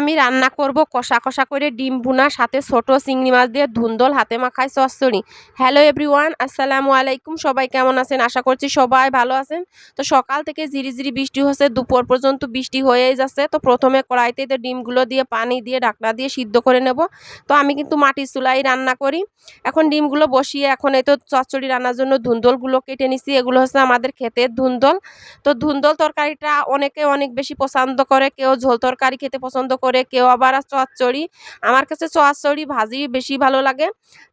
আমি রান্না করব, কষা কষা করে ডিম ভুনা, সাথে ছোট চিংড়ি মাছ দিয়ে ধুন্দল, হাতে মাখায় চচ্চড়ি হ্যালো এভরিওয়ান আসসালামু আলাইকুম। সবাই কেমন আছেন? আশা করছি সবাই ভালো আছেন। তো সকাল থেকে ঝিরি ঝিরি বৃষ্টি হচ্ছে, দুপুর পর্যন্ত বৃষ্টি হয়েই যাচ্ছে। তো প্রথমে কড়াইতে তো ডিমগুলো দিয়ে, পানি দিয়ে, ঢাকনা দিয়ে সিদ্ধ করে নেব। তো আমি কিন্তু মাটির চুলাই রান্না করি। এখন ডিমগুলো বসিয়ে, এখন এই তো চচ্চড়ি রান্নার জন্য ধুন্দলগুলো কেটে নিছি। এগুলো হচ্ছে আমাদের ক্ষেতের ধুন্দল। তো ধুন্দল তরকারিটা অনেকে অনেক বেশি পছন্দ করে, কেউ ঝোল তরকারি খেতে পছন্দ করে কেউ আবার চচ্চড়ি। আমার কাছে চচ্চড়ি, ভাজি বেশি ভালো লাগে।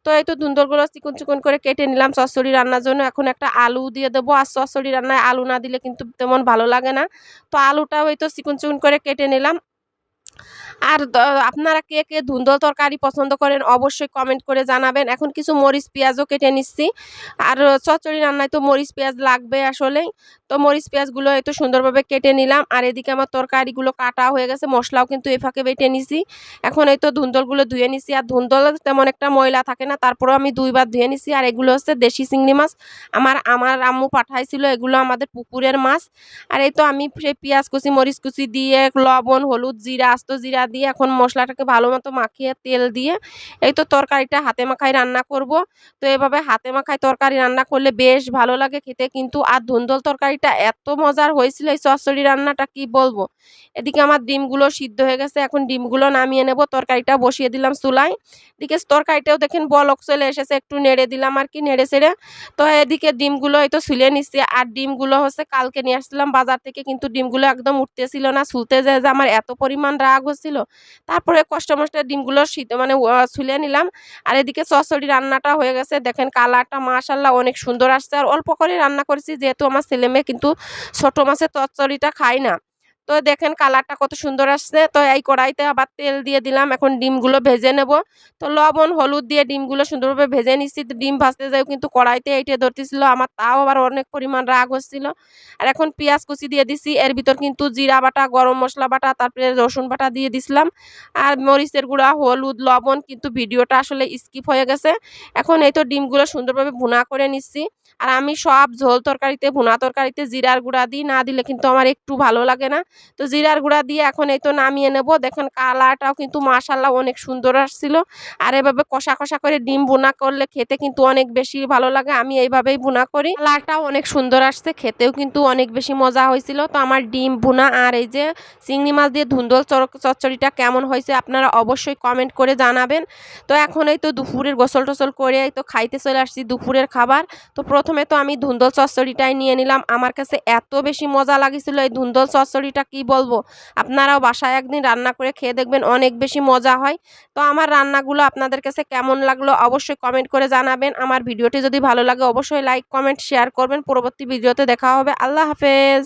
তো এই তো দুন্দরগুলো চিকন চিকুন করে কেটে নিলাম চচ্চড়ি রান্নার জন্য। এখন একটা আলু দিয়ে দেবো। আর চচ্চড়ি রান্নায় আলু না দিলে কিন্তু তেমন ভালো লাগে না। তো আলুটাও এই তো চিকুন চিকন করে কেটে নিলাম। আর আপনারা কে কে ধুন্দল তরকারি পছন্দ করেন অবশ্যই কমেন্ট করে জানাবেন। এখন কিছু মরিচ, পেঁয়াজও কেটে নিচ্ছি। আর চচ্চড়ি রান্নায় তো মরিচ, পেঁয়াজ লাগবে আসলেই। তো মরিচ, পেঁয়াজগুলো একটু সুন্দরভাবে কেটে নিলাম। আর এদিকে আমার তরকারিগুলো কাটা হয়ে গেছে, মশলাও কিন্তু এ ফাঁকে বেটে নিছি। এখন এই তো ধুন্দলগুলো ধুয়ে নিছি। আর ধুন্দল তেমন একটা ময়লা থাকে না, তারপরেও আমি দুইবার ধুয়ে নিছি। আর এগুলো হচ্ছে দেশি চিংড়ি মাছ। আমার আমার আম্মু পাঠাইছিল, এগুলো আমাদের পুকুরের মাছ। আর এই তো আমি সেই পেঁয়াজ কুচি, মরিচ কুচি দিয়ে লবণ, হলুদ, জিরা, আস্ত জিরা দিয়ে এখন মশলাটাকে ভালো মতো মাখিয়ে তেল দিয়ে এই তো তরকারিটা হাতে মাখায় রান্না করব। তো এভাবে হাতে মাখায় তরকারি রান্না করলে বেশ ভালো লাগে খেতে। কিন্তু আর ধুন্দল তরকারিটা এত মজার হয়েছিল এই চচ্চড়ি রান্নাটা, কি বলব? এদিকে আমার ডিমগুলো সিদ্ধ হয়ে গেছে, এখন ডিমগুলো নামিয়ে নেব। তরকারিটা বসিয়ে দিলাম চুলায়। এদিকে তরকারিটাও দেখেন বলক চলে এসেছে, একটু নেড়ে দিলাম আর কি, নেড়ে ছেড়ে তো এদিকে ডিমগুলো এই তো ছুলে নিচ্ছি আর ডিমগুলো হচ্ছে কালকে নিয়ে আসছিলাম বাজার থেকে, কিন্তু ডিমগুলো একদম উঠতেছিল না ছুলতে যে আমার এত পরিমাণ রাগ হচ্ছিল তারপরে কষ্ট মষ্টে ডিমগুলো শীত মানে ছুলে নিলাম। আর এদিকে চচড়ি রান্নাটা হয়ে গেছে। দেখেন কালারটা মাশাল্লাহ অনেক সুন্দর আসছে। আর অল্প করে রান্না করেছি, যেহেতু আমার ছেলে মেয়ে কিন্তু ছোটো মাছের চচ্চড়িটা খায় না। তো দেখেন কালারটা কত সুন্দর আসছে। তো এই কড়াইতে আবার তেল দিয়ে দিলাম, এখন ডিমগুলো ভেজে নেব। তো লবণ, হলুদ দিয়ে ডিমগুলো সুন্দরভাবে ভেজে নিচ্ছি ডিম ভাজতে যাও কিন্তু কড়াইতে এইটে ধরতেছিল, আমার তাও আবার অনেক পরিমাণ রাগ হচ্ছিল। আর এখন পেঁয়াজ কুচি দিয়ে দিছি, এর ভিতর কিন্তু জিরা বাটা, গরম মশলা বাটা, তারপরে রসুন বাটা দিয়ে দিছিলাম। আর মরিচের গুঁড়া, হলুদ, লবণ কিন্তু ভিডিওটা আসলে স্কিপ হয়ে গেছে। এখন এই তো ডিমগুলো সুন্দরভাবে ভুনা করে নিচ্ছি আর আমি সব ঝোল তরকারিতে, ভুনা তরকারিতে জিরার গুঁড়া দিই, না দিলে কিন্তু আমার একটু ভালো লাগে না। তো জিরার গুঁড়া দিয়ে এখন এই তো নামিয়ে নেব। দেখেন কালারটাও কিন্তু মাশাল্লাহ অনেক সুন্দর আসছিল। আর এভাবে কষা কষা করে ডিম বোনা করলে খেতে কিন্তু অনেক বেশি ভালো লাগে। আমি এইভাবেই বোনা করি। কালারটাও অনেক সুন্দর আসছে, খেতেও কিন্তু অনেক বেশি মজা হয়েছিল। তো আমার ডিম বোনা আর এই যে চিংড়ি মাছ দিয়ে ধুন্দল চচ্চড়িটা কেমন হয়েছে আপনারা অবশ্যই কমেন্ট করে জানাবেন। তো এখন এই তো দুপুরের গোসল টোসল করে তো খাইতে চলে আসছি দুপুরের খাবার। তো প্রথমে তো আমি ধুন্দল চচ্চড়িটাই নিয়ে নিলাম। আমার কাছে এত বেশি মজা লাগিছিল এই ধুন্দল চচ্চড়িটা কি বলব? আপনারাও বাসায় একদিন রান্না করে খেয়ে দেখবেন অনেক বেশি মজা হয়। তো আমার রান্নাগুলো আপনাদের কাছে কেমন লাগল অবশ্যই কমেন্ট করে জানাবেন। আমার ভিডিওটি যদি ভালো লাগে অবশ্যই লাইক কমেন্ট শেয়ার করবেন। পরবর্তী ভিডিওতে দেখা হবে। আল্লাহ হাফেজ।